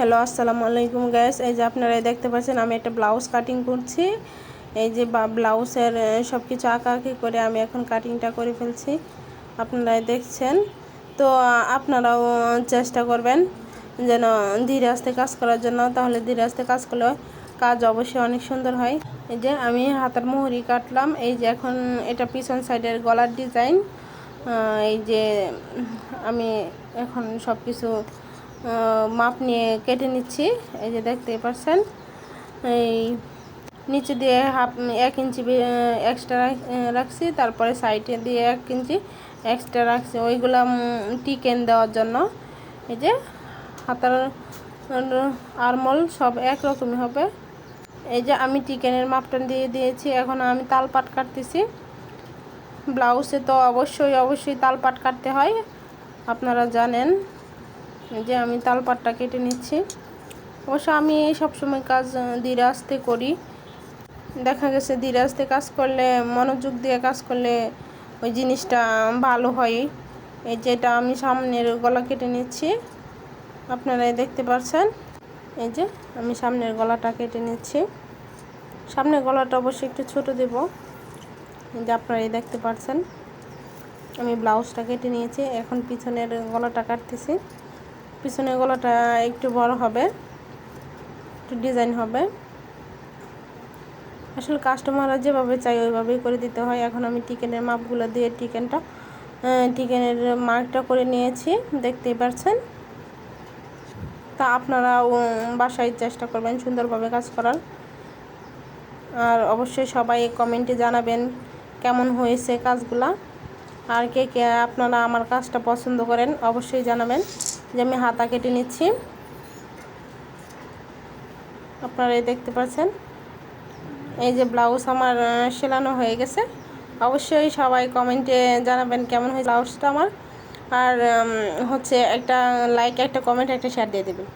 Hello, আসসালামু আলাইকুম gas এই যে আপনারা দেখতে পাচ্ছেন, আমি একটা ব্লাউজ কাটিং করছি। এই যে ব্লাউজের সব কিছু আঁকা আঁকি করে আমি এখন কাটিংটা করে ফেলছি। আপনারা দেখছেন। তো আপনারাও চেষ্টা করবেন যেন ধীরে আস্তে কাজ করার জন্য, তাহলে ধীরে আস্তে কাজ করলে কাজ অবশ্যই অনেক সুন্দর হয়। এই যে, আমি হাতার মোহরি কাটলাম। এই যে, এখন এটা পিছন সাইডের গলার ডিজাইন এই যে, আমি এখন সব কিছু মাপ নিয়ে কেটে নিচ্ছি। এই যে দেখতে পাচ্ছেন, এই নিচে দিয়ে হাফ, এক ইঞ্চি এক্সট্রা রাখছি, তারপরে সাইডে দিয়ে এক ইঞ্চি এক্সট্রা রাখছি। ওইগুলো টিকেন দেওয়ার জন্য। এই যে হাতার আরমল সব একরকমই হবে। এই যে আমি টিকেনের মাপটা দিয়ে দিয়েছি, এখন আমি তাল পাট কাটতেছি। ব্লাউজে তো অবশ্যই অবশ্যই তাল পাট কাটতে হয়, আপনারা জানেন। যে আমি তালপাটটা কেটে নিচ্ছি। অবশ্য আমি সবসময় কাজ ধীরে আস্তে করি। দেখা গেছে ধীরে আস্তে কাজ করলে, মনোযোগ দিয়ে কাজ করলে ওই জিনিসটা ভালো হয়। এই যেটা আমি সামনের গলা কেটে নিচ্ছি। আপনারাই দেখতে পাচ্ছেন এই যে আমি সামনের গলাটা কেটে নিচ্ছি। সামনের গলাটা অবশ্যই একটু ছোট দেব। যে আপনারাই দেখতে পাচ্ছেন আমি ব্লাউজটা কেটে নিয়েছি। এখন পিছনের গলাটা কাটতেছি। পিছনের গলাটা একটু বড় হবে, একটু ডিজাইন হবে। আসলে কাস্টমাররা যেভাবে চাই ওইভাবেই করে দিতে হয়। এখন আমি টিকেনের মাপগুলো দিয়ে টিকেনটা টিকেনের মার্কটা করে নিয়েছি, দেখতেই পাচ্ছেন তা আপনারা বাসায় চেষ্টা করবেন সুন্দরভাবে কাজ করার। আর অবশ্যই সবাই কমেন্টে জানাবেন কেমন হয়েছে কাজগুলা। আর কে কে আপনারা আমার কাজটা পছন্দ করেন অবশ্যই জানাবেন। যে আমি হাতা কেটে নিচ্ছি। আপনারা এই দেখতে পাচ্ছেন? এই যে ব্লাউজ আমার সেলানো হয়ে গেছে। অবশ্যই সবাই কমেন্টে জানাবেন কেমন হয়েছে ব্লাউজটা আমার। আর হচ্ছে একটা লাইক একটা কমেন্ট একটা শেয়ার দিয়ে দেবেন।